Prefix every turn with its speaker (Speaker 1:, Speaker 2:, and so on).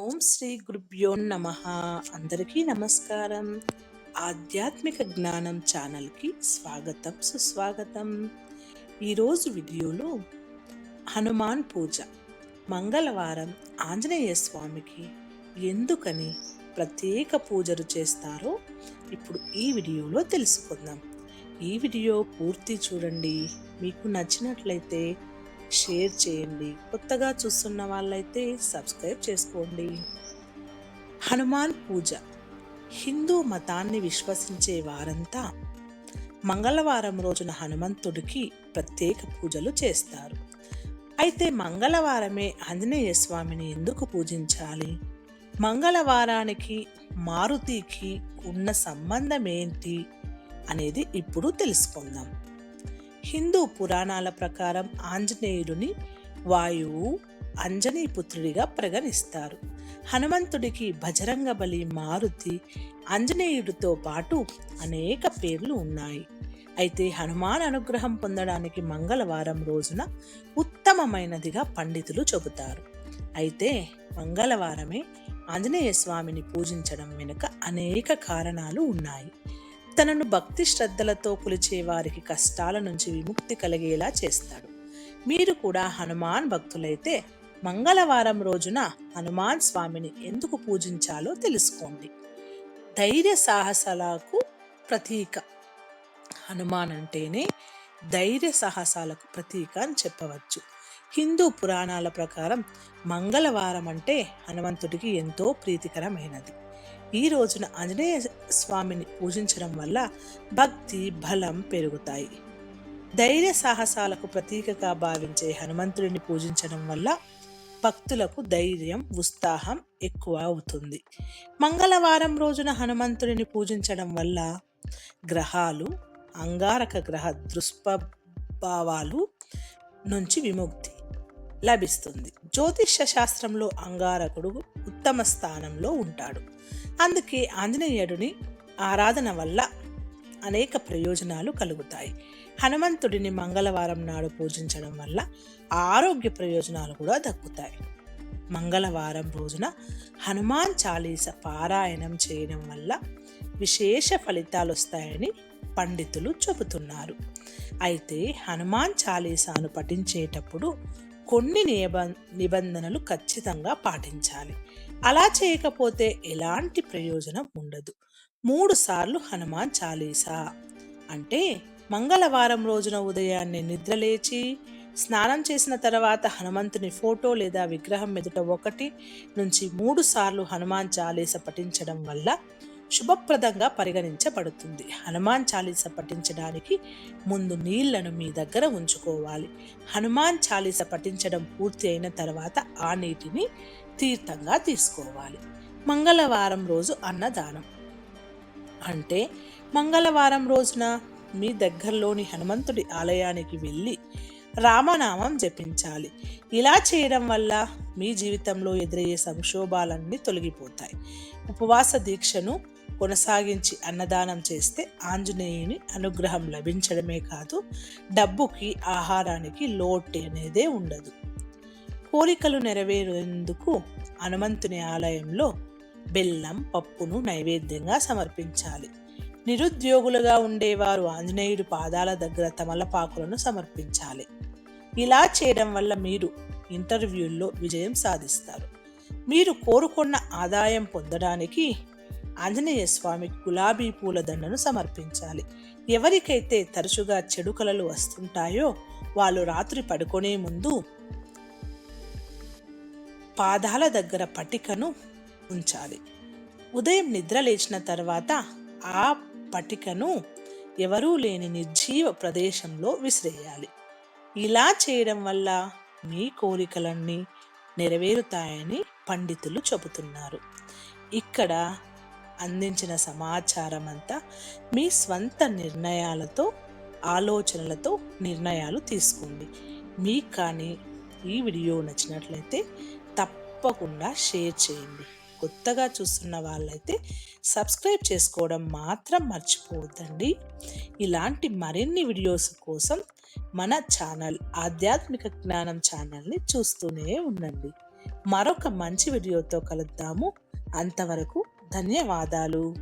Speaker 1: ఓం శ్రీ గురుభ్యో నమ. అందరికీ నమస్కారం. ఆధ్యాత్మిక జ్ఞానం ఛానల్కి స్వాగతం సుస్వాగతం. ఈరోజు వీడియోలో హనుమాన్ పూజ. మంగళవారం ఆంజనేయ స్వామికి ఎందుకని ప్రత్యేక పూజలు చేస్తారో ఇప్పుడు ఈ వీడియోలో తెలుసుకుందాం. ఈ వీడియో పూర్తి చూడండి. మీకు నచ్చినట్లయితే షేర్ చేయండి. కొత్తగా చూస్తున్న వాళ్ళైతే సబ్స్క్రైబ్ చేసుకోండి. హనుమాన్ పూజ. హిందూ మతాన్ని విశ్వసించే వారంతా మంగళవారం రోజున హనుమంతుడికి ప్రత్యేక పూజలు చేస్తారు. అయితే మంగళవారమే ఆంజనేయ స్వామిని ఎందుకు పూజించాలి? మంగళవారానికి మారుతికి ఉన్న సంబంధం ఏంటి అనేది ఇప్పుడు తెలుసుకుందాం. హిందూ పురాణాల ప్రకారం ఆంజనేయుడిని వాయువు అంజనీపుత్రుడిగా పరిగణిస్తారు. హనుమంతుడికి బజరంగ బలి మారుతి ఆంజనేయుడితో పాటు అనేక పేర్లు ఉన్నాయి. అయితే హనుమాన్ అనుగ్రహం పొందడానికి మంగళవారం రోజున ఉత్తమమైనదిగా పండితులు చెబుతారు. అయితే మంగళవారమే ఆంజనేయ స్వామిని పూజించడం వెనుక అనేక కారణాలు ఉన్నాయి. తనను భక్తి శ్రద్ధలతో కొలిచే వారికి కష్టాల నుంచి విముక్తి కలిగేలా చేస్తాడు. మీరు కూడా హనుమాన్ భక్తులైతే మంగళవారం రోజున హనుమాన్ స్వామిని ఎందుకు పూజించాలో తెలుసుకోండి. ధైర్య సాహసాలకు ప్రతీక హనుమాన్ అంటేనే ధైర్య సాహసాలకు ప్రతీక అని చెప్పవచ్చు. హిందూ పురాణాల ప్రకారం మంగళవారం అంటే హనుమంతుడికి ఎంతో ప్రీతికరమైనది. ఈ రోజున ఆంజనేయ స్వామిని పూజించడం వల్ల భక్తి బలం పెరుగుతాయి. ధైర్య సాహసాలకు ప్రతీకగా భావించే హనుమంతుడిని పూజించడం వల్ల భక్తులకు ధైర్యం ఉత్సాహం ఎక్కువ అవుతుంది. మంగళవారం రోజున హనుమంతుడిని పూజించడం వల్ల గ్రహాలు అంగారక గ్రహ దుష్ప్రభావాలు నుంచి విముక్తి. లభిస్తుంది. జ్యోతిష్య శాస్త్రంలో అంగారకుడు ఉత్తమ స్థానంలో ఉంటాడు. అందుకే ఆంజనేయుడిని ఆరాధన వల్ల అనేక ప్రయోజనాలు కలుగుతాయి. హనుమంతుడిని మంగళవారం నాడు పూజించడం వల్ల ఆరోగ్య ప్రయోజనాలు కూడా దక్కుతాయి. మంగళవారం రోజున హనుమాన్ చాలీస పారాయణం చేయడం వల్ల విశేష ఫలితాలు వస్తాయని పండితులు చెబుతున్నారు. అయితే హనుమాన్ చాలీసాను పఠించేటప్పుడు కొన్ని నియమ నిబంధనలు ఖచ్చితంగా పాటించాలి. అలా చేయకపోతే ఎలాంటి ప్రయోజనం ఉండదు. మూడు సార్లు హనుమాన్ చాలీసా. అంటే మంగళవారం రోజున ఉదయాన్నే నిద్రలేచి స్నానం చేసిన తర్వాత హనుమంతుని ఫోటో లేదా విగ్రహం ఎదుట ఒకటి నుంచి మూడు సార్లు హనుమాన్ చాలీస పఠించడం వల్ల శుభప్రదంగా పరిగణించబడుతుంది. హనుమాన్ చాలీస పఠించడానికి ముందు నీళ్ళను మీ దగ్గర ఉంచుకోవాలి. హనుమాన్ చాలీస పఠించడం పూర్తి అయిన తర్వాత ఆ నీటిని తీర్థంగా తీసుకోవాలి. మంగళవారం రోజు అన్నదానం. అంటే మంగళవారం రోజున మీ దగ్గరలోని హనుమంతుడి ఆలయానికి వెళ్ళి రామనామం జపించాలి. ఇలా చేయడం వల్ల మీ జీవితంలో ఎదురయ్యే సంక్షోభాలన్నీ తొలగిపోతాయి. ఉపవాస దీక్షను కొనసాగించి అన్నదానం చేస్తే ఆంజనేయుని అనుగ్రహం లభించడమే కాదు డబ్బుకి ఆహారానికి లోటు అనేదే ఉండదు. కోరికలు నెరవేరేందుకు హనుమంతుని ఆలయంలో బెల్లం పప్పును నైవేద్యంగా సమర్పించాలి. నిరుద్యోగులుగా ఉండేవారు ఆంజనేయుడి పాదాల దగ్గర తమలపాకులను సమర్పించాలి. ఇలా చేయడం వల్ల మీరు ఇంటర్వ్యూల్లో విజయం సాధిస్తారు. మీరు కోరుకున్న ఆదాయం పొందడానికి ఆంజనేయ స్వామి గులాబీ పూల దండను సమర్పించాలి. ఎవరికైతే తరచుగా చెడు కలలు వస్తుంటాయో వాళ్ళు రాత్రి పడుకునే ముందు పాదాల దగ్గర పటికను ఉంచాలి. ఉదయం నిద్ర లేచిన తర్వాత ఆ పటికను ఎవరూ లేని నిర్జీవ ప్రదేశంలో విసిరేయాలి. ఇలా చేయడం వల్ల మీ కోరికలన్నీ నెరవేరుతాయని పండితులు చెబుతున్నారు. ఇక్కడ అందించిన సమాచారం అంతా మీ స్వంత నిర్ణయాలతో ఆలోచనలతో నిర్ణయాలు తీసుకోండి మీకు కానీ ఈ వీడియో నచ్చినట్లయితే తప్పకుండా షేర్ చేయండి. కొత్తగా చూస్తున్న వాళ్ళైతే సబ్స్క్రైబ్ చేసుకోవడం మాత్రం మర్చిపోవద్దండి. ఇలాంటి మరిన్ని వీడియోస్ కోసం మన ఛానల్ ఆధ్యాత్మిక జ్ఞానం ఛానల్ని చూస్తూనే ఉండండి. మరొక మంచి వీడియోతో కలుద్దాము. అంతవరకు ధన్యవాదాలు.